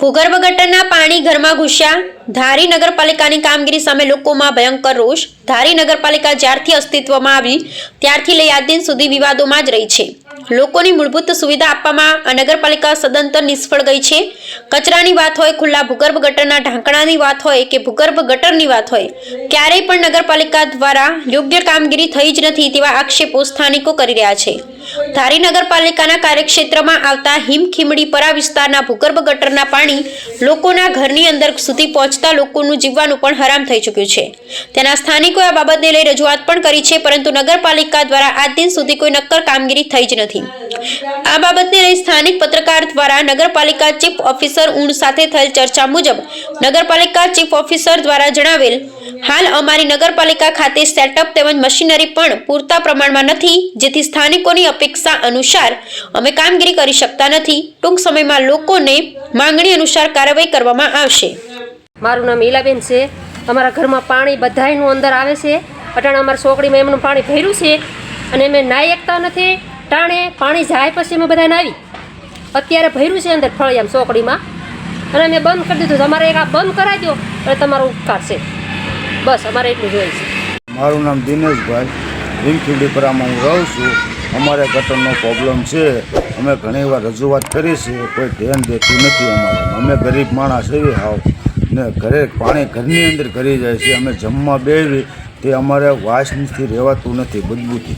ભૂગર્ભ ગટરના પાણી ઘરમાં ઘૂસ્યા. ધારી નગરપાલિકાની કામગીરી સામે લોકોમાં ભયંકર રોષ. ધારી નગરપાલિકા જ્યારથી અસ્તિત્વમાં આવી, ત્યારથી લઈ આજ સુધી વિવાદોમાં જ રહી છે. લોકોની મૂળભૂત સુવિધા આપવામાં નગરપાલિકા સદંતર નિષ્ફળ ગઈ છે. કચરાની વાત હોય, ખુલ્લા ભૂગર્ભ ગટરના ઢાંકણાની વાત હોય કે ભૂગર્ભ ગટરની વાત હોય, ક્યારેય પણ નગરપાલિકા દ્વારા યોગ્ય કામગીરી થઈ જ નથી તેવા આક્ષેપો સ્થાનિકો કરી રહ્યા છે. ધારી નગરપાલિકાના કાર્યક્ષેત્રમાં આવતા હિમખીમડીપરા વિસ્તારના ભૂગર્ભ ગટરના પાણી લોકોના ઘરની અંદર સુધી પહોંચતા લોકોનું જીવવાનું પણ હરામ થઈ ચૂક્યું છે. તેના સ્થાનિકોએ આ બાબતને લઈ રજૂઆત પણ કરી છે, પરંતુ નગરપાલિકા દ્વારા આજ દિન સુધી કોઈ નક્કર કામગીરી થઈ જ નથી. આ બાબતને લઈ સ્થાનિક પત્રકાર દ્વારા નગરપાલિકા ચીફ ઓફિસર ઊંડ સાથે થયેલ ચર્ચા મુજબ નગરપાલિકા ચીફ ઓફિસર દ્વારા જણાવેલ હાલ અમારી નગરપાલિકા ખાતે સેટઅપ તેમજ મશીનરી પણ પૂરતા પ્રમાણમાં નથી, જેથી સ્થાનિકોની અપેક્ષા અનુસાર અમે કામગીરી કરી શકતા નથી. ટૂંક સમયમાં લોકોને માંગણી અનુસાર કાર્યવાહી કરવામાં આવશે. મારું નામ ઈલાબેન છે. અમારા ઘરમાં પાણી બધાયનું અંદર આવે છે. અટાણે અમારા સોકડીમાં એમનું પાણી ભર્યું છે અને અમે નાહી એકતા નથી. ટાણે પાણી જાય પછી અમે બધા નાવી અત્યારે ભર્યું છે અંદર ફળિયામ સોકડીમાં અને અમે બંધ કરી દીધું તમારે એક આ બંધ કરાવી દો એટલે તમારો ઉપકાર છે. બસ, અમારે એટલું જોઈએ છે. મારું નામ દિનેશભાઈ. ભીમખીડીપરામાં હું રહું છું. અમારે ગટરનો પ્રોબ્લેમ છે. અમે ઘણી વાર રજૂઆત કરી છે કોઈ ધ્યાન દેતું નથી અમારે. અમે ગરીબ માણસ એવી હાવ. ને ઘરે પાણી ઘરની અંદર કરી જાય છે. અમે જમવા બેવી તે અમારે વાસથી રહેવાતું નથી બદબૂથી